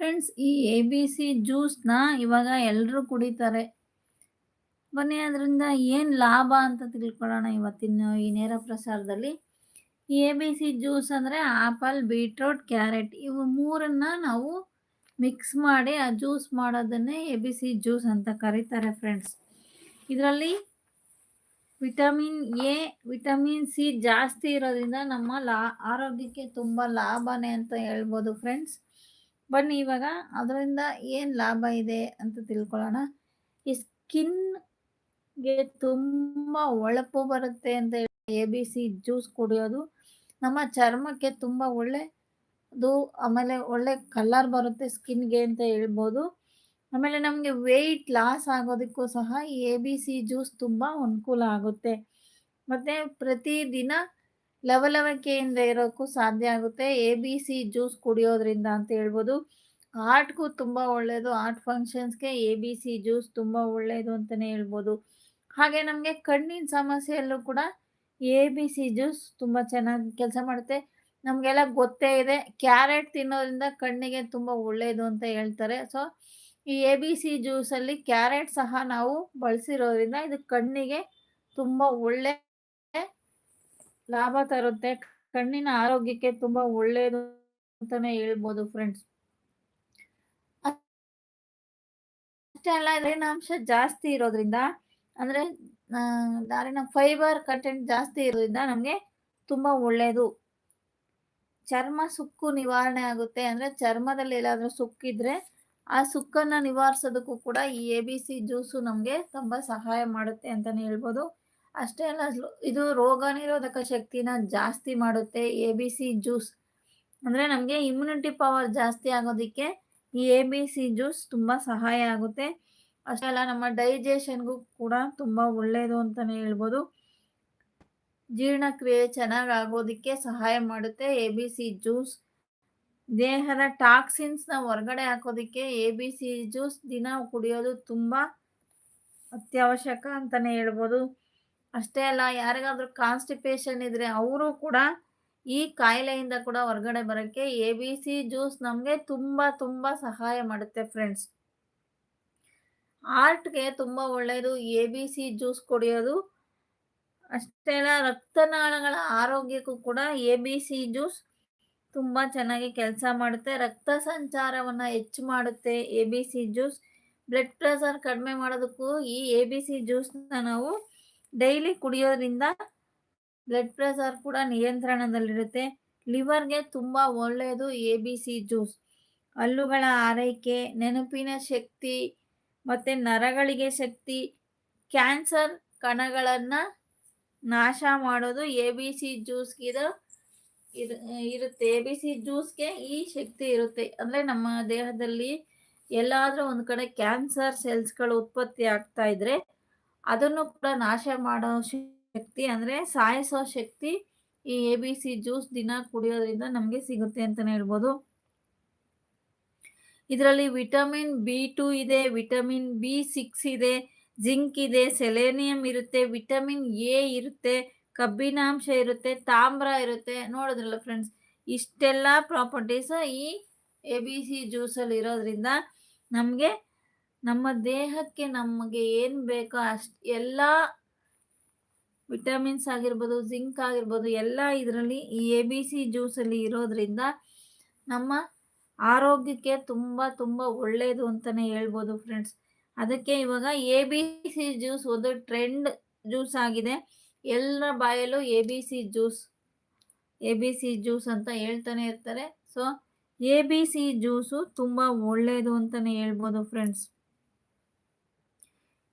Friends ಈ A B C ಜ್ಯೂಸ್ನ ಇವಾಗ ಎಲ್ಲರೂ ಕುಡಿತಾರೆ. ಬನ್ನಿ, ಅದರಿಂದ ಏನು ಲಾಭ ಅಂತ ತಿಳ್ಕೊಳ್ಳೋಣ ಇವತ್ತಿನ ಈ ನೇರ ಪ್ರಸಾರದಲ್ಲಿ. ಎ ಬಿ ಸಿ ಜ್ಯೂಸ್ ಅಂದರೆ ಆಪಲ್ ಬೀಟ್ರೋಟ್ ಕ್ಯಾರೆಟ್ ಇವು ಮೂರನ್ನ ನಾವು ಮಿಕ್ಸ್ ಮಾಡಿ ಆ ಜ್ಯೂಸ್ ಮಾಡೋದನ್ನೇ ಎ ಬಿ ಸಿ ಜ್ಯೂಸ್ ಅಂತ ಕರೀತಾರೆ ಫ್ರೆಂಡ್ಸ್ ಇದರಲ್ಲಿ ವಿಟಮಿನ್ ಎ, ವಿಟಮಿನ್ ಸಿ ಜಾಸ್ತಿ ಇರೋದ್ರಿಂದ ನಮ್ಮ ಲಾ, ಆರೋಗ್ಯಕ್ಕೆ ತುಂಬ ಲಾಭನೇ ಅಂತ ಹೇಳ್ಬೋದು ಫ್ರೆಂಡ್ಸ್ ಬನ್ನಿ ಇವಾಗ ಅದರಿಂದ ಏನು ಲಾಭ ಇದೆ ಅಂತ ತಿಳ್ಕೊಳ್ಳೋಣ. ಈ ಸ್ಕಿನ್ಗೆ ತುಂಬ ಹೊಳಪು ಬರುತ್ತೆ ಅಂತ ಹೇಳಿ ಎ ಬಿ ಸಿ ಜ್ಯೂಸ್ ಕುಡಿಯೋದು. ನಮ್ಮ ಚರ್ಮಕ್ಕೆ ತುಂಬ ಒಳ್ಳೆದು ಆಮೇಲೆ ಒಳ್ಳೆ ಕಲರ್ ಬರುತ್ತೆ ಸ್ಕಿನ್ಗೆ ಅಂತ ಹೇಳ್ಬೋದು. ಆಮೇಲೆ ನಮಗೆ ವೆಯ್ಟ್ ಲಾಸ್ ಆಗೋದಕ್ಕೂ ಸಹ ಎ ಬಿ ಸಿ ಜ್ಯೂಸ್ ತುಂಬ ಅನುಕೂಲ ಆಗುತ್ತೆ. ಮತ್ತು ಪ್ರತಿದಿನ ಲವಲವಿಕೆಯಿಂದ ಇರೋಕ್ಕೂ ಸಾಧ್ಯ ಆಗುತ್ತೆ. ಎ ಬಿ ಸಿ ಜ್ಯೂಸ್ ಕುಡಿಯೋದ್ರಿಂದ ಅಂತ ಹೇಳ್ಬೋದು. ಆರ್ಟ್ಗೂ ತುಂಬ ಒಳ್ಳೆಯದು ಆರ್ಟ್ ಫಂಕ್ಷನ್ಸ್ಗೆ ಎ ಬಿ ಸಿ ಜ್ಯೂಸ್ ತುಂಬ ಒಳ್ಳೆಯದು ಅಂತಲೇ ಹೇಳ್ಬೋದು. ಹಾಗೆ ನಮಗೆ ಕಣ್ಣಿನ ಸಮಸ್ಯೆಯಲ್ಲೂ ಕೂಡ ಎ ಬಿ ಸಿ ಜ್ಯೂಸ್ ತುಂಬ ಚೆನ್ನಾಗಿ ಕೆಲಸ ಮಾಡುತ್ತೆ. ನಮಗೆಲ್ಲ ಗೊತ್ತೇ ಇದೆ. ಕ್ಯಾರೆಟ್ ತಿನ್ನೋದ್ರಿಂದ ಕಣ್ಣಿಗೆ ತುಂಬ ಒಳ್ಳೆಯದು ಅಂತ ಹೇಳ್ತಾರೆ. ಸೊ ಈ ಎ ಬಿ ಸಿ ಜ್ಯೂಸಲ್ಲಿ ಕ್ಯಾರೆಟ್ ಸಹ ನಾವು ಬಳಸಿರೋದ್ರಿಂದ ಇದು ಕಣ್ಣಿಗೆ ತುಂಬ ಒಳ್ಳೆ ಲಾಭ ತರುತ್ತೆ. ಕಣ್ಣಿನ ಆರೋಗ್ಯಕ್ಕೆ ತುಂಬ ಒಳ್ಳೆಯದು ಅಂತಾನೆ ಹೇಳ್ಬೋದು ಫ್ರೆಂಡ್ಸ್ ಅಷ್ಟೇ ಅಲ್ಲ ನಾರಿನಾಂಶ ಜಾಸ್ತಿ ಇರೋದ್ರಿಂದ, ಅಂದರೆ ನಾರಿನ ಫೈಬರ್ ಕಂಟೆಂಟ್ ಜಾಸ್ತಿ ಇರೋದ್ರಿಂದ ನಮಗೆ ತುಂಬ ಒಳ್ಳೆಯದು ಚರ್ಮ ಸುಕ್ಕು ನಿವಾರಣೆ ಆಗುತ್ತೆ. ಅಂದರೆ ಚರ್ಮದಲ್ಲಿ ಎಲ್ಲಾದರೂ ಸುಕ್ಕಿದ್ರೆ ಆ ಸುಕ್ಕನ್ನ ನಿವಾರಿಸೋದಕ್ಕೂ ಕೂಡ ಈ ಎ ಬಿ ಸಿ ಜ್ಯೂಸು ನಮಗೆ ತುಂಬ ಸಹಾಯ ಮಾಡುತ್ತೆ ಅಂತಲೇ ಹೇಳ್ಬೋದು. ಅಷ್ಟೇ ಅಲ್ಲ ಇದು ರೋಗ ನಿರೋಧಕ ಶಕ್ತಿನ ಜಾಸ್ತಿ ಮಾಡುತ್ತೆ ಎ ಬಿ ಸಿ ಜ್ಯೂಸ್. ಅಂದರೆ ನಮಗೆ ಇಮ್ಯುನಿಟಿ ಪವರ್ ಜಾಸ್ತಿ ಆಗೋದಕ್ಕೆ ಈ ಎ ಬಿ ಸಿ ಜ್ಯೂಸ್ ತುಂಬ ಸಹಾಯ ಆಗುತ್ತೆ. ಅಷ್ಟೇ ಅಲ್ಲ, ನಮ್ಮ ಡೈಜೆಷನ್ಗೂ ಕೂಡ ತುಂಬ ಒಳ್ಳೆಯದು ಅಂತಲೇ ಹೇಳ್ಬೋದು. ಜೀರ್ಣಕ್ರಿಯೆ ಚೆನ್ನಾಗಿ ಆಗೋದಕ್ಕೆ ಸಹಾಯ ಮಾಡುತ್ತೆ ಎ ಬಿ ಸಿ ಜ್ಯೂಸ್. ದೇಹದ ಟಾಕ್ಸಿನ್ಸ್ನ ಹೊರಗಡೆ ಹಾಕೋದಕ್ಕೆ ಎ ಬಿ ಸಿ ಜ್ಯೂಸ್ ದಿನ ಕುಡಿಯೋದು ತುಂಬ ಅತ್ಯವಶ್ಯಕ ಅಂತಲೇ ಹೇಳ್ಬೋದು. ಅಷ್ಟೇ ಅಲ್ಲ, ಯಾರಿಗಾದ್ರೂ ಕಾನ್ಸ್ಟಿಪೇಷನ್ ಇದ್ದರೆ ಅವರು ಕೂಡ ಈ ಕಾಯಿಲೆಯಿಂದ ಕೂಡ ಹೊರಗಡೆ ಬರೋಕ್ಕೆ ಎ ಬಿ ಸಿ ಜ್ಯೂಸ್ ನಮಗೆ ತುಂಬ ತುಂಬ ಸಹಾಯ ಮಾಡುತ್ತೆ ಫ್ರೆಂಡ್ಸ್ ಹಾರ್ಟ್ಗೆ ತುಂಬ ಒಳ್ಳೆಯದು ಎ ಬಿ ಸಿ ಜ್ಯೂಸ್ ಕುಡಿಯೋದು. ಅಷ್ಟೇ ಅಲ್ಲ, ರಕ್ತನಾಳಗಳ ಆರೋಗ್ಯಕ್ಕೂ ಕೂಡ ಎ ಬಿ ಸಿ ಜ್ಯೂಸ್ ತುಂಬ ಚೆನ್ನಾಗಿ ಕೆಲಸ ಮಾಡುತ್ತೆ. ರಕ್ತ ಸಂಚಾರವನ್ನು ಹೆಚ್ಚು ಮಾಡುತ್ತೆ A B C juice blood pressure ಕಡಿಮೆ ಮಾಡೋದಕ್ಕೂ ಈ ಎ ಬಿ ಸಿ ಜ್ಯೂಸ್ನ ನಾವು ಡೈಲಿ ಕುಡಿಯೋದ್ರಿಂದ ಬ್ಲಡ್ ಪ್ರೆಷರ್ ಕೂಡ ನಿಯಂತ್ರಣದಲ್ಲಿರುತ್ತೆ. ಲಿವರ್ಗೆ ತುಂಬ ಒಳ್ಳೆಯದು ಎ ಬಿ ಸಿ ಜ್ಯೂಸ್ ಹಲ್ಲುಗಳ ಆರೈಕೆ, ನೆನಪಿನ ಶಕ್ತಿ ಮತ್ತು ನರಗಳಿಗೆ ಶಕ್ತಿ ಕ್ಯಾನ್ಸರ್ ಕಣಗಳನ್ನು ನಾಶ ಮಾಡೋದು ಎ ಬಿ ಸಿ ಜ್ಯೂಸ್ಗಿದು ಇರುತ್ತೆ. ಎ ಬಿ ಸಿ ಜ್ಯೂಸ್ಗೆ ಈ ಶಕ್ತಿ ಇರುತ್ತೆ. ಅಂದರೆ ನಮ್ಮ ದೇಹದಲ್ಲಿ ಎಲ್ಲಾದರೂ ಒಂದು ಕಡೆ ಕ್ಯಾನ್ಸರ್ ಸೆಲ್ಸ್ಗಳು ಉತ್ಪತ್ತಿ ಆಗ್ತಾ ಇದ್ರೆ ಅದನ್ನು ಕೂಡ ನಾಶ ಮಾಡೋ ಶಕ್ತಿ ಅಂದರೆ ಸಾಯಿಸೋ ಶಕ್ತಿ ಈ ಎ ಬಿ ಸಿ ಜ್ಯೂಸ್ ದಿನ ಕುಡಿಯೋದ್ರಿಂದ ನಮಗೆ ಸಿಗುತ್ತೆ ಅಂತಲೇ ಹೇಳ್ಬೋದು. ಇದರಲ್ಲಿ ವಿಟಮಿನ್ ಬಿ ಟು ಇದೆ, ವಿಟಮಿನ್ ಬಿ ಸಿಕ್ಸ್ ಇದೆ, ಜಿಂಕ್ ಇದೆ, ಸೆಲೆನಿಯಂ ಇರುತ್ತೆ, ವಿಟಮಿನ್ ಎ ಇರುತ್ತೆ. ಕಬ್ಬಿನಾಂಶ ಇರುತ್ತೆ, ತಾಮ್ರ ಇರುತ್ತೆ. ನೋಡಿದ್ರಲ್ಲ ಫ್ರೆಂಡ್ಸ್ ಇಷ್ಟೆಲ್ಲ ಪ್ರಾಪರ್ಟೀಸ್ ಈ ಎ ಬಿ ಸಿ ಜ್ಯೂಸಲ್ಲಿ ಇರೋದ್ರಿಂದ ನಮಗೆ, ನಮ್ಮ ದೇಹಕ್ಕೆ ನಮಗೆ ಏನು ಬೇಕೋ ಅಷ್ಟು ಎಲ್ಲ ವಿಟಮಿನ್ಸ್ ಆಗಿರ್ಬೋದು ಜಿಂಕ್ ಆಗಿರ್ಬೋದು, ಎಲ್ಲ ಇದರಲ್ಲಿ ಈ ಎ ಬಿ ಸಿ ಜ್ಯೂಸಲ್ಲಿ ಇರೋದ್ರಿಂದ ನಮ್ಮ ಆರೋಗ್ಯಕ್ಕೆ ತುಂಬ ತುಂಬ ಒಳ್ಳೆಯದು ಅಂತಲೇ ಹೇಳ್ಬೋದು ಫ್ರೆಂಡ್ಸ್ ಅದಕ್ಕೆ ಇವಾಗ ಎ ಬಿ ಸಿ ಜ್ಯೂಸ್ ಒಂದು ಟ್ರೆಂಡ್ ಜ್ಯೂಸ್ ಆಗಿದೆ. ಎಲ್ಲರ ಬಾಯಲ್ಲೂ A B C juice, A B C juice ಅಂತ ಹೇಳ್ತಾನೆ ಇರ್ತಾರೆ. So A B C juice ತುಂಬ ಒಳ್ಳೆಯದು ಅಂತಲೇ ಹೇಳ್ಬೋದು ಫ್ರೆಂಡ್ಸ್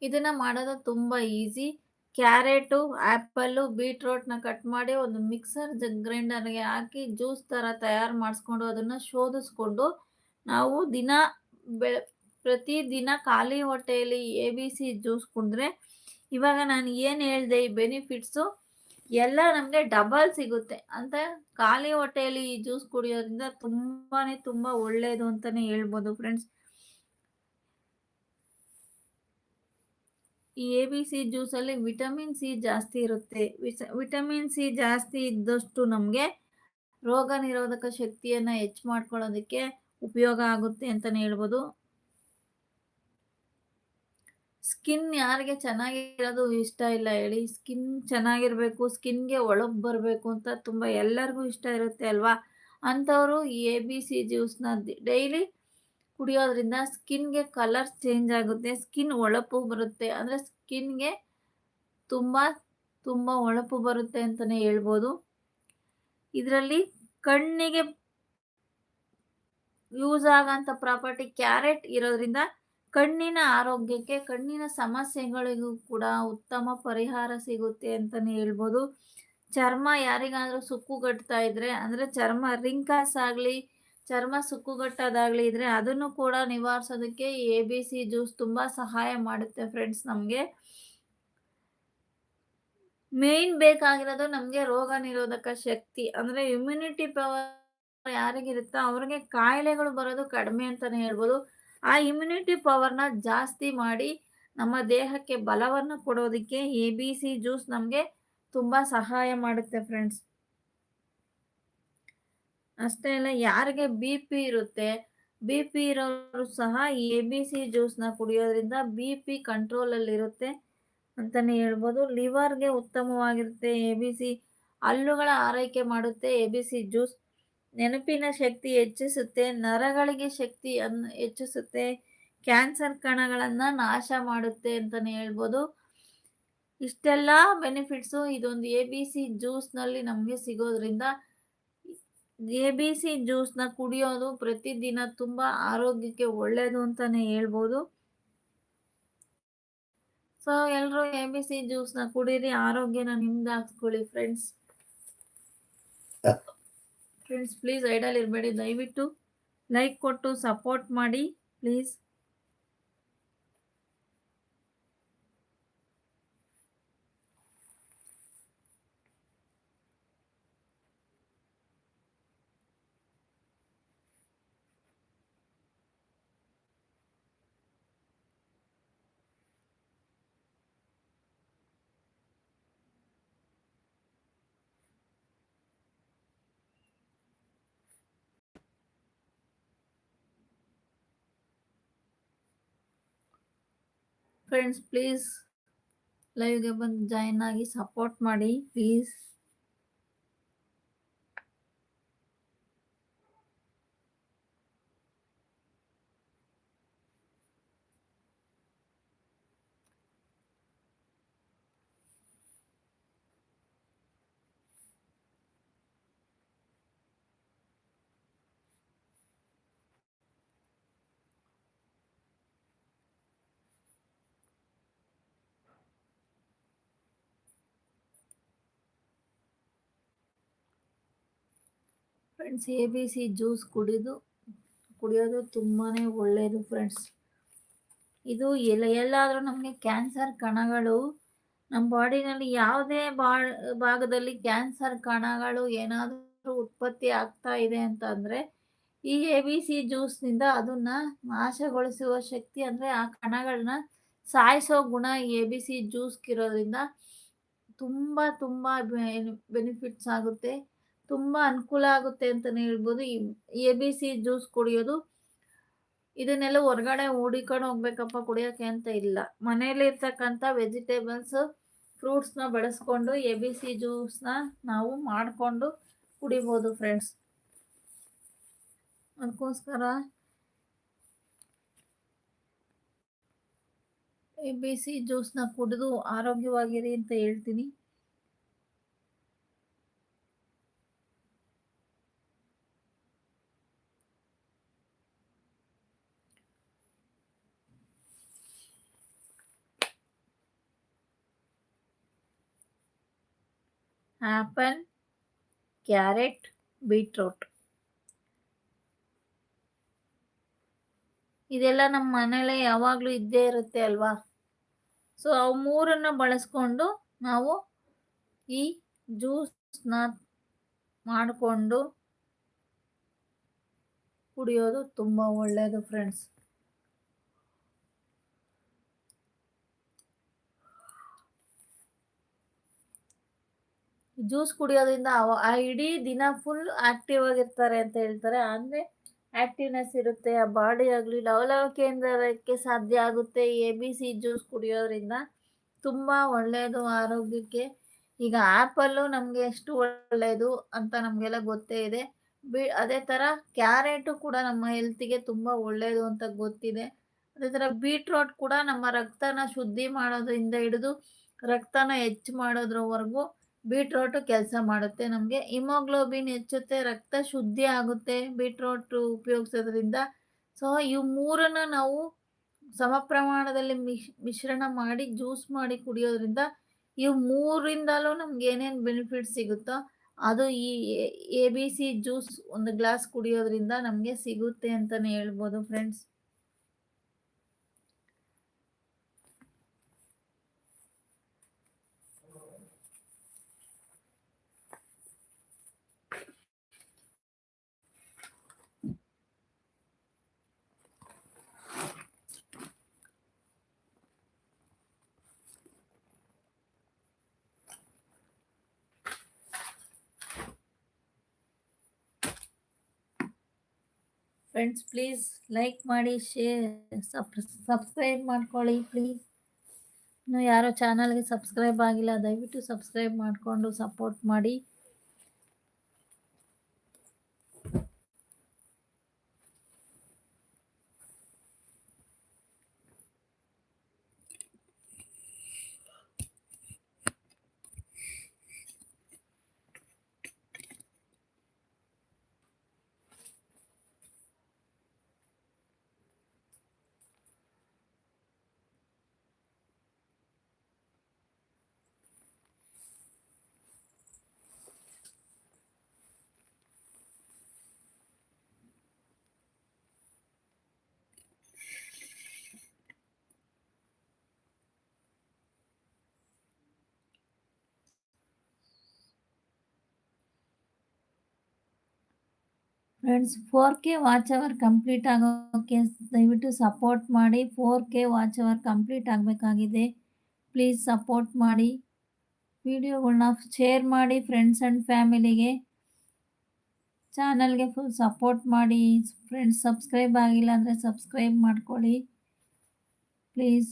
ಇದನ್ನು ಮಾಡೋದು ತುಂಬ ಈಸಿ ಕ್ಯಾರೆಟು, ಆ್ಯಪಲ್ಲು, ಬೀಟ್ರೋಟ್ನ ಕಟ್ ಮಾಡಿ ಒಂದು ಮಿಕ್ಸರ್ ಗ್ರೈಂಡರ್ಗೆ ಹಾಕಿ ಜ್ಯೂಸ್ ಥರ ತಯಾರು ಮಾಡಿಸ್ಕೊಂಡು ಅದನ್ನು ಶೋಧಿಸ್ಕೊಂಡು ನಾವು ದಿನ ಬೆ ಪ್ರತಿದಿನ ಖಾಲಿ ಹೊಟ್ಟೆಯಲ್ಲಿ ಎ ಬಿ ಸಿ ಜ್ಯೂಸ್ ಕುಡಿದ್ರೆ ಇವಾಗ ನಾನು ಏನು ಹೇಳಿದೆ ಈ ಬೆನಿಫಿಟ್ಸು ಎಲ್ಲ ನಮಗೆ ಡಬಲ್ ಸಿಗುತ್ತೆ. ಅಂತ ಖಾಲಿ ಹೊಟ್ಟೆಯಲ್ಲಿ ಈ ಜ್ಯೂಸ್ ಕುಡಿಯೋದ್ರಿಂದ ತುಂಬಾನೇ ತುಂಬಾ ಒಳ್ಳೇದು ಅಂತಾನೆ ಹೇಳ್ಬೋದು ಫ್ರೆಂಡ್ಸ್ ಈ ಎ ಬಿ ಸಿ ಜ್ಯೂಸಲ್ಲಿ ವಿಟಮಿನ್ ಸಿ ಜಾಸ್ತಿ ಇರುತ್ತೆ. ವಿಟಮಿನ್ ಸಿ ಜಾಸ್ತಿ ಇದ್ದಷ್ಟು ನಮಗೆ ರೋಗ ನಿರೋಧಕ ಶಕ್ತಿಯನ್ನು ಹೆಚ್ಚು ಮಾಡ್ಕೊಳ್ಳೋದಕ್ಕೆ ಉಪಯೋಗ ಆಗುತ್ತೆ ಅಂತಲೇ ಹೇಳ್ಬೋದು. ಸ್ಕಿನ್ ಯಾರಿಗೆ ಚೆನ್ನಾಗಿರೋದು ಇಷ್ಟ ಇಲ್ಲ ಹೇಳಿ, ಸ್ಕಿನ್ ಚೆನ್ನಾಗಿರಬೇಕು, ಸ್ಕಿನ್ಗೆ ಒಳಗೆ ಬರಬೇಕು ಅಂತ ತುಂಬ ಎಲ್ಲರಿಗೂ ಇಷ್ಟ ಇರುತ್ತೆ ಅಲ್ವಾ? ಅಂಥವರು ಎ ಬಿ ಸಿ ಜ್ಯೂಸ್ನ ಡೈಲಿ ಕುಡಿಯೋದ್ರಿಂದ ಸ್ಕಿನ್ಗೆ ಕಲರ್ ಚೇಂಜ್ ಆಗುತ್ತೆ, ಸ್ಕಿನ್ ಒಳಪು ಬರುತ್ತೆ. ಅಂದರೆ ಸ್ಕಿನ್ಗೆ ತುಂಬ ತುಂಬ ಒಳಪು ಬರುತ್ತೆ ಅಂತಲೇ ಹೇಳ್ಬೋದು. ಇದರಲ್ಲಿ ಕಣ್ಣಿಗೆ ಯೂಸ್ ಆಗೋಂಥ ಪ್ರಾಪರ್ಟಿ ಕ್ಯಾರೆಟ್ ಇರೋದ್ರಿಂದ ಕಣ್ಣಿನ ಆರೋಗ್ಯಕ್ಕೆ ಕಣ್ಣಿನ ಸಮಸ್ಯೆಗಳಿಗೂ ಕೂಡ ಉತ್ತಮ ಪರಿಹಾರ ಸಿಗುತ್ತೆ ಅಂತಲೇ ಹೇಳ್ಬೋದು. ಚರ್ಮ ಯಾರಿಗಾದರೂ ಸುಕ್ಕುಗಟ್ತಾ ಇದ್ರೆ, ಅಂದರೆ ಚರ್ಮ ರಿಂಕಾಸ್ ಆಗಲಿ, ಚರ್ಮ ಸುಕ್ಕುಗಟ್ಟೋದಾಗಲಿ ಇದ್ರೆ ಅದನ್ನು ಕೂಡ ನಿವಾರಿಸೋದಕ್ಕೆ ಎ ಬಿ ಸಿ ಜ್ಯೂಸ್ ತುಂಬ ಸಹಾಯ ಮಾಡುತ್ತೆ ಫ್ರೆಂಡ್ಸ್ ನಮಗೆ. ಮೇನ್ ಬೇಕಾಗಿರೋದು ನಮಗೆ ರೋಗ ನಿರೋಧಕ ಶಕ್ತಿ, ಅಂದರೆ ಇಮ್ಯುನಿಟಿ ಪವರ್ ಯಾರಿಗಿರುತ್ತೋ ಅವ್ರಿಗೆ ಕಾಯಿಲೆಗಳು ಬರೋದು ಕಡಿಮೆ ಅಂತಲೇ ಹೇಳ್ಬೋದು. ಆ ಇಮ್ಯುನಿಟಿ ಪವರ್ನ ಜಾಸ್ತಿ ಮಾಡಿ ನಮ್ಮ ದೇಹಕ್ಕೆ ಬಲವನ್ನು ಕೊಡೋದಕ್ಕೆ ಎ ಬಿ ಸಿ ಜ್ಯೂಸ್ ನಮಗೆ ತುಂಬ ಸಹಾಯ ಮಾಡುತ್ತೆ ಫ್ರೆಂಡ್ಸ್ ಅಷ್ಟೇ ಅಲ್ಲ, ಯಾರಿಗೆ ಬಿ ಪಿ ಇರುತ್ತೆ ಬಿ ಪಿ ಇರೋರು ಸಹ ಎ ಬಿ ಸಿ ಜ್ಯೂಸ್ನ ಕುಡಿಯೋದ್ರಿಂದ ಬಿ ಪಿ ಕಂಟ್ರೋಲಲ್ಲಿರುತ್ತೆ ಅಂತಲೇ ಹೇಳ್ಬೋದು. ಲಿವರ್ಗೆ ಉತ್ತಮವಾಗಿರುತ್ತೆ ಎ ಬಿ ಸಿ ಹಲ್ಲುಗಳ ಆರೈಕೆ ಮಾಡುತ್ತೆ ಎ ಬಿ ಸಿ ಜ್ಯೂಸ್ ನೆನಪಿನ ಶಕ್ತಿ ಹೆಚ್ಚಿಸುತ್ತೆ, ನರಗಳಿಗೆ ಶಕ್ತಿ ಅನ್ನು ಹೆಚ್ಚಿಸುತ್ತೆ ಕ್ಯಾನ್ಸರ್ ಕಣಗಳನ್ನು ನಾಶ ಮಾಡುತ್ತೆ ಅಂತಲೇ ಹೇಳ್ಬೋದು. ಇಷ್ಟೆಲ್ಲ ಬೆನಿಫಿಟ್ಸು ಇದೊಂದು ಎ ಬಿ ಸಿ ಜ್ಯೂಸ್ನಲ್ಲಿ ನಮಗೆ ಸಿಗೋದ್ರಿಂದ ಎ ಬಿ ಸಿ ಜ್ಯೂಸ್ನ ಕುಡಿಯೋದು ಪ್ರತಿದಿನ ತುಂಬ ಆರೋಗ್ಯಕ್ಕೆ ಒಳ್ಳೆಯದು ಅಂತಲೇ ಹೇಳ್ಬೋದು. ಸೊ ಎಲ್ಲರೂ ಎ ಬಿ ಸಿ ಜ್ಯೂಸ್ನ ಕುಡೀರಿ, ಆರೋಗ್ಯನ ನಿಮ್ದು ಹಾಕ್ಸ್ಕೊಳ್ಳಿ ಫ್ರೆಂಡ್ಸ್ ಫ್ರೆಂಡ್ಸ್ ಪ್ಲೀಸ್ ಐಡಲ್ ಇರಬೇಡಿ. ದಯವಿಟ್ಟು ಲೈಕ್ ಕೊಟ್ಟು ಸಪೋರ್ಟ್ ಮಾಡಿ ಪ್ಲೀಸ್ ಫ್ರೆಂಡ್ಸ್ ಪ್ಲೀಸ್ ಲೈವ್ಗೆ ಬಂದು ಜಾಯಿನ್ ಆಗಿ ಸಪೋರ್ಟ್ ಮಾಡಿ please friends A B C juice ಕುಡಿದು, ಕುಡಿಯೋದು ತುಂಬಾ ಒಳ್ಳೆಯದು ಫ್ರೆಂಡ್ಸ್ ಇದು ಎಲ್ಲ ಎಲ್ಲಾದರೂ ನಮಗೆ ಕ್ಯಾನ್ಸರ್ ಕಣಗಳು ನಮ್ಮ ಬಾಡಿನಲ್ಲಿ ಯಾವುದೇ ಬಾ ಭಾಗದಲ್ಲಿ ಕ್ಯಾನ್ಸರ್ ಕಣಗಳು ಏನಾದರೂ ಉತ್ಪತ್ತಿ ಆಗ್ತಾ ಇದೆ ಅಂತಂದರೆ, ಈ ಎ ಬಿ ಸಿ ಜ್ಯೂಸ್ನಿಂದ ಅದನ್ನು ನಾಶಗೊಳಿಸುವ ಶಕ್ತಿ ಅಂದರೆ ಆ ಕಣಗಳನ್ನ ಸಾಯಿಸೋ ಗುಣ ಎ ಬಿ ಸಿ ಜ್ಯೂಸ್ಗಿರೋದ್ರಿಂದ ತುಂಬ ತುಂಬ ಬೆನಿಫಿಟ್ಸ್ ಆಗುತ್ತೆ. ತುಂಬ ಅನುಕೂಲ ಆಗುತ್ತೆ ಅಂತಲೇ ಹೇಳ್ಬೋದು. ಎ ಬಿ ಸಿ ಜ್ಯೂಸ್ ಕುಡಿಯೋದು, ಇದನ್ನೆಲ್ಲ ಹೊರಗಡೆ ಓಡಿಕೊಂಡು ಹೋಗ್ಬೇಕಪ್ಪ ಕುಡಿಯೋಕ್ಕೆ ಅಂತ ಇಲ್ಲ. ಮನೆಯಲ್ಲಿ ಇರ್ತಕ್ಕಂಥ ವೆಜಿಟೇಬಲ್ಸ್, ಫ್ರೂಟ್ಸ್ನ ಬಳಸ್ಕೊಂಡು ಎ ಬಿ ಸಿ ಜ್ಯೂಸ್ನ ನಾವು ಮಾಡಿಕೊಂಡು ಕುಡಿಬೋದು ಫ್ರೆಂಡ್ಸ್. ಅದಕ್ಕೋಸ್ಕರ ಎ ಬಿ ಸಿ ಜ್ಯೂಸ್ನ ಕುಡಿದು ಆರೋಗ್ಯವಾಗಿರಿ ಅಂತ ಹೇಳ್ತೀನಿ. Apple carrot, beetroot. ಇದೆಲ್ಲ ನಮ್ಮ ಮನೇಲೆ ಯಾವಾಗಲೂ ಇದ್ದೇ ಇರುತ್ತೆ ಅಲ್ವಾ? ಸೊ ಅವು ಮೂರನ್ನು ಬಳಸ್ಕೊಂಡು ನಾವು ಈ ಜ್ಯೂಸ್ನ ಮಾಡಿಕೊಂಡು ಕುಡಿಯೋದು ತುಂಬ ಒಳ್ಳೆಯದು ಫ್ರೆಂಡ್ಸ್ ಜ್ಯೂಸ್ ಕುಡಿಯೋದ್ರಿಂದ ಆ ಇಡೀ ದಿನ ಫುಲ್ ಆಕ್ಟಿವ್ ಆಗಿರ್ತಾರೆ ಅಂತ ಹೇಳ್ತಾರೆ. ಅಂದರೆ ಆಕ್ಟಿವ್ನೆಸ್ ಇರುತ್ತೆ, ಆ ಬಾಡಿ ಆಗಲಿ ಕೇಂದ್ರಕ್ಕೆ ಸಾಧ್ಯ ಆಗುತ್ತೆ. ಎ ಬಿ ಸಿ ಜ್ಯೂಸ್ ಕುಡಿಯೋದ್ರಿಂದ ತುಂಬ ಒಳ್ಳೆಯದು ಆರೋಗ್ಯಕ್ಕೆ. ಈಗ ಆ್ಯಪಲ್ಲು ನಮಗೆ ಎಷ್ಟು ಒಳ್ಳೆಯದು ಅಂತ ನಮಗೆಲ್ಲ ಗೊತ್ತೇ ಇದೆ. ಬಿ, ಅದೇ ಥರ ಕ್ಯಾರೆಟು ಕೂಡ ನಮ್ಮ ಹೆಲ್ತಿಗೆ ತುಂಬ ಒಳ್ಳೆಯದು ಅಂತ ಗೊತ್ತಿದೆ. ಅದೇ ಥರ ಬೀಟ್ರೋಟ್ ಕೂಡ ನಮ್ಮ ರಕ್ತನ ಶುದ್ಧಿ ಮಾಡೋದ್ರಿಂದ ಹಿಡಿದು ರಕ್ತನ ಹೆಚ್ಚು ಮಾಡೋದ್ರವರೆಗೂ ಬೀಟ್ರೋಟು ಕೆಲಸ ಮಾಡುತ್ತೆ ನಮಗೆ. ಹಿಮೋಗ್ಲೋಬಿನ್ ಹೆಚ್ಚುತ್ತೆ, ರಕ್ತ ಶುದ್ಧಿ ಆಗುತ್ತೆ ಬೀಟ್ರೋಟು ಉಪಯೋಗಿಸೋದ್ರಿಂದ. ಸೊ ಇವು ಮೂರನ್ನು ನಾವು ಸಮ ಪ್ರಮಾಣದಲ್ಲಿ ಮಿಶ್, ಮಿಶ್ರಣ ಮಾಡಿ, ಜ್ಯೂಸ್ ಮಾಡಿ ಕುಡಿಯೋದ್ರಿಂದ ಇವು ಮೂರಿಂದಲೂ ನಮ್ಗೆ ಏನೇನು ಬೆನಿಫಿಟ್ ಸಿಗುತ್ತೋ ಅದು ಈ ಎ ಬಿ, ಸಿ ಜ್ಯೂಸ್ ಒಂದು ಗ್ಲಾಸ್ ಕುಡಿಯೋದ್ರಿಂದ ನಮಗೆ ಸಿಗುತ್ತೆ ಅಂತಲೇ ಹೇಳ್ಬೋದು ಫ್ರೆಂಡ್ಸ್. ಫ್ರೆಂಡ್ಸ್ ಪ್ಲೀಸ್ ಲೈಕ್ ಮಾಡಿ ಶೇರ್ ಸಬ್ ಸಬ್ಸ್ಕ್ರೈಬ್ ಮಾಡ್ಕೊಳ್ಳಿ ಪ್ಲೀಸ್ ಇನ್ನು ಯಾರೋ ಚಾನಲ್ಗೆ ಸಬ್ಸ್ಕ್ರೈಬ್ ಆಗಿಲ್ಲ, ದಯವಿಟ್ಟು ಸಬ್ಸ್ಕ್ರೈಬ್ ಮಾಡಿಕೊಂಡು ಸಪೋರ್ಟ್ ಮಾಡಿ. Friends four K watch hour complete ಆಗೋಕ್ಕೆ ದಯವಿಟ್ಟು ಸಪೋರ್ಟ್ ಮಾಡಿ. Four K watch hour complete ಆಗಬೇಕಾಗಿದೆ. ಪ್ಲೀಸ್ ಸಪೋರ್ಟ್ ಮಾಡಿ. ವಿಡಿಯೋಗಳ್ನ ಶೇರ್ ಮಾಡಿ ಫ್ರೆಂಡ್ಸ್ ಆ್ಯಂಡ್ ಫ್ಯಾಮಿಲಿಗೆ ಚಾನಲ್ಗೆ ಫುಲ್ ಸಪೋರ್ಟ್ ಮಾಡಿ. ಫ್ರೆಂಡ್ಸ್ ಸಬ್ಸ್ಕ್ರೈಬ್ ಆಗಿಲ್ಲ ಅಂದರೆ ಸಬ್ಸ್ಕ್ರೈಬ್ ಮಾಡ್ಕೊಳ್ಳಿ. ಪ್ಲೀಸ್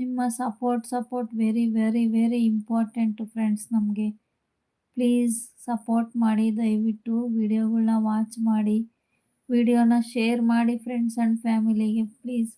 ನಿಮ್ಮ support support very very very important friends ನಮಗೆ. ಪ್ಲೀಸ್ ಸಪೋರ್ಟ್ ಮಾಡಿ, ದಯವಿಟ್ಟು ವಿಡಿಯೋಗಳನ್ನ ವಾಚ್ ಮಾಡಿ ವಿಡಿಯೋನ ಶೇರ್ ಮಾಡಿ ಫ್ರೆಂಡ್ಸ್ ಆ್ಯಂಡ್ ಫ್ಯಾಮಿಲಿಗೆ ಪ್ಲೀಸ್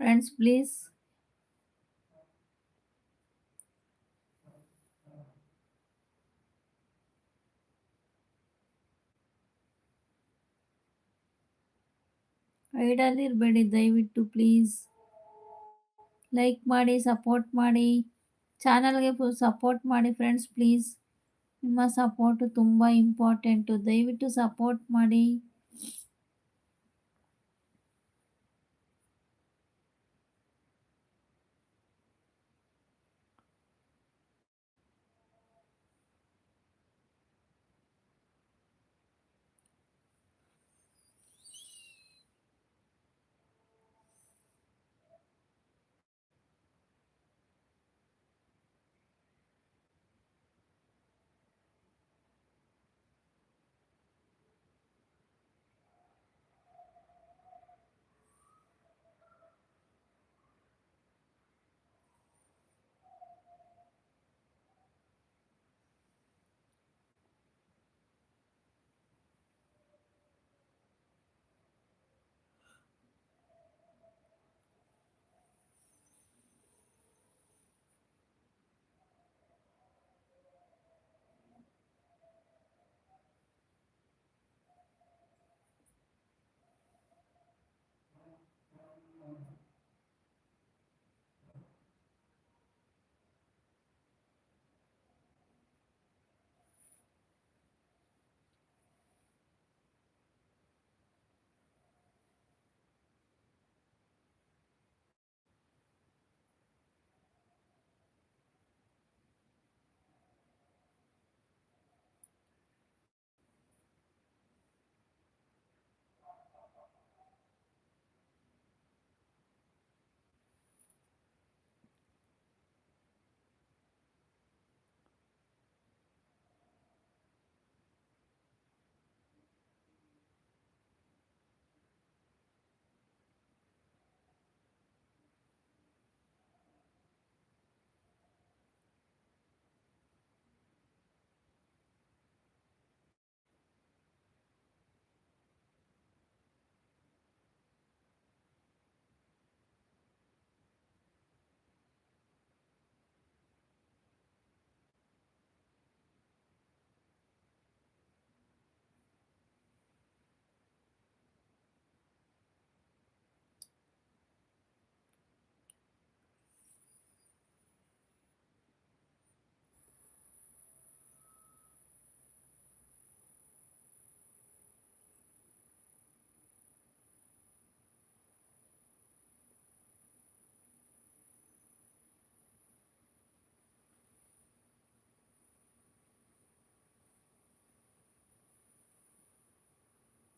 ಫ್ರೆಂಡ್ಸ್ ಪ್ಲೀಸ್ ಐಡಲ್ಲಿರಬೇಡಿ ದಯವಿಟ್ಟು ಪ್ಲೀಸ್ ಲೈಕ್ ಮಾಡಿ ಸಪೋರ್ಟ್ ಮಾಡಿ. ಚಾನಲ್ಗೆ ಸಪೋರ್ಟ್ ಮಾಡಿ ಫ್ರೆಂಡ್ಸ್ ಪ್ಲೀಸ್ ನಿಮ್ಮ ಸಪೋರ್ಟು ತುಂಬ ಇಂಪಾರ್ಟೆಂಟು ದಯವಿಟ್ಟು ಸಪೋರ್ಟ್ ಮಾಡಿ.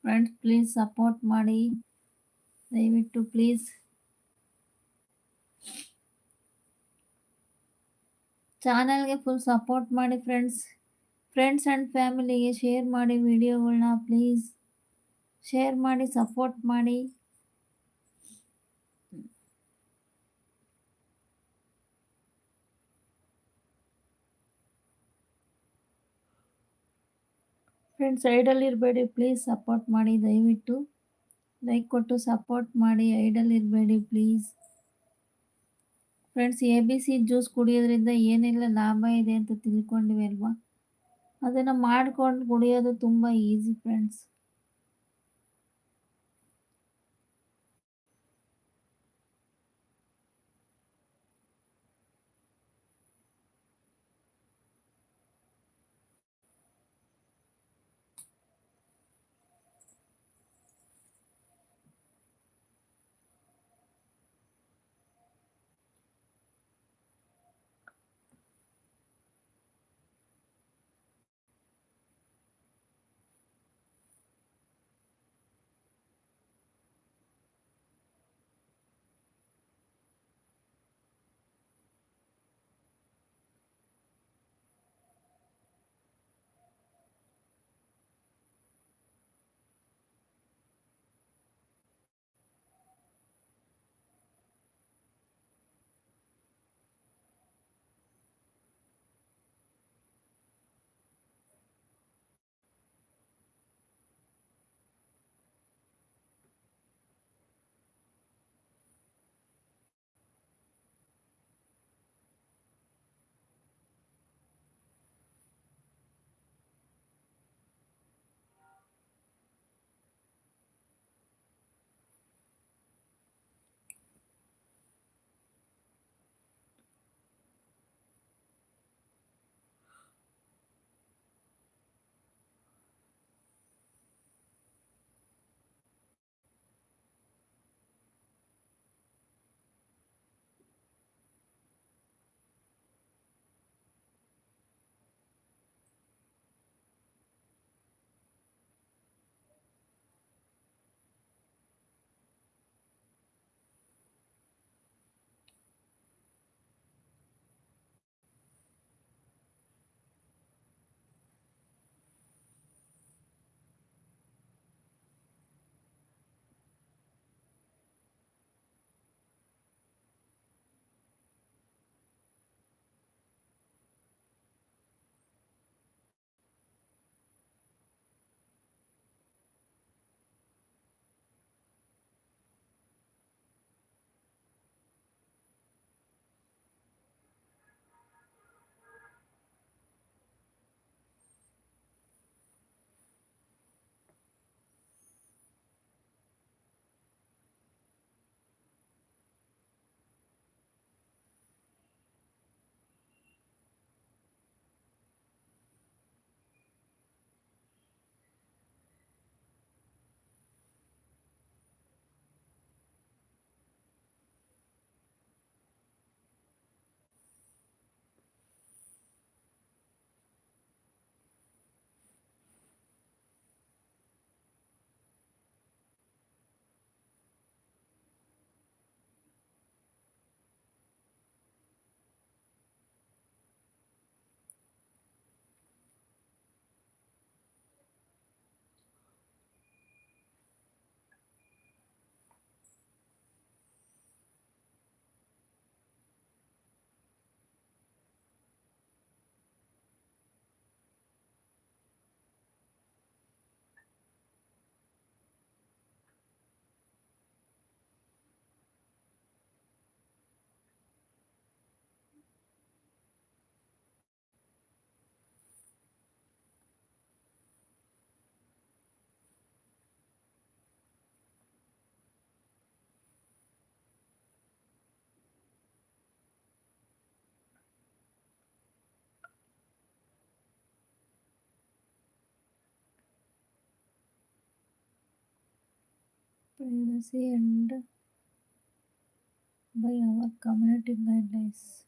ಫ್ರೆಂಡ್ಸ್ ಪ್ಲೀಸ್ ಸಪೋರ್ಟ್ ಮಾಡಿ ದಯವಿಟ್ಟು ಪ್ಲೀಸ್ ಚಾನಲ್ಗೆ ಫುಲ್ ಸಪೋರ್ಟ್ ಮಾಡಿ ಫ್ರೆಂಡ್ಸ್ ಫ್ರೆಂಡ್ಸ್ ಆ್ಯಂಡ್ ಫ್ಯಾಮಿಲಿಗೆ ಶೇರ್ ಮಾಡಿ ವಿಡಿಯೋಗಳನ್ನ ಪ್ಲೀಸ್ ಶೇರ್ ಮಾಡಿ ಸಪೋರ್ಟ್ ಮಾಡಿ ಫ್ರೆಂಡ್ಸ್ ಇರಬೇಡಿ ಪ್ಲೀಸ್ ಸಪೋರ್ಟ್ ಮಾಡಿ ದಯವಿಟ್ಟು ಲೈಕ್ ಕೊಟ್ಟು ಸಪೋರ್ಟ್ ಮಾಡಿ ಇರಬೇಡಿ please friends A B C juice ಕುಡಿಯೋದ್ರಿಂದ ಏನೆಲ್ಲ ಲಾಭ ಇದೆ ಅಂತ ತಿಳ್ಕೊಂಡಿವಿ ಅಲ್ವಾ ಅದನ್ನು ಮಾಡ್ಕೊಂಡು ಕುಡಿಯೋದು ತುಂಬ easy friends privacy and by our community guidelines.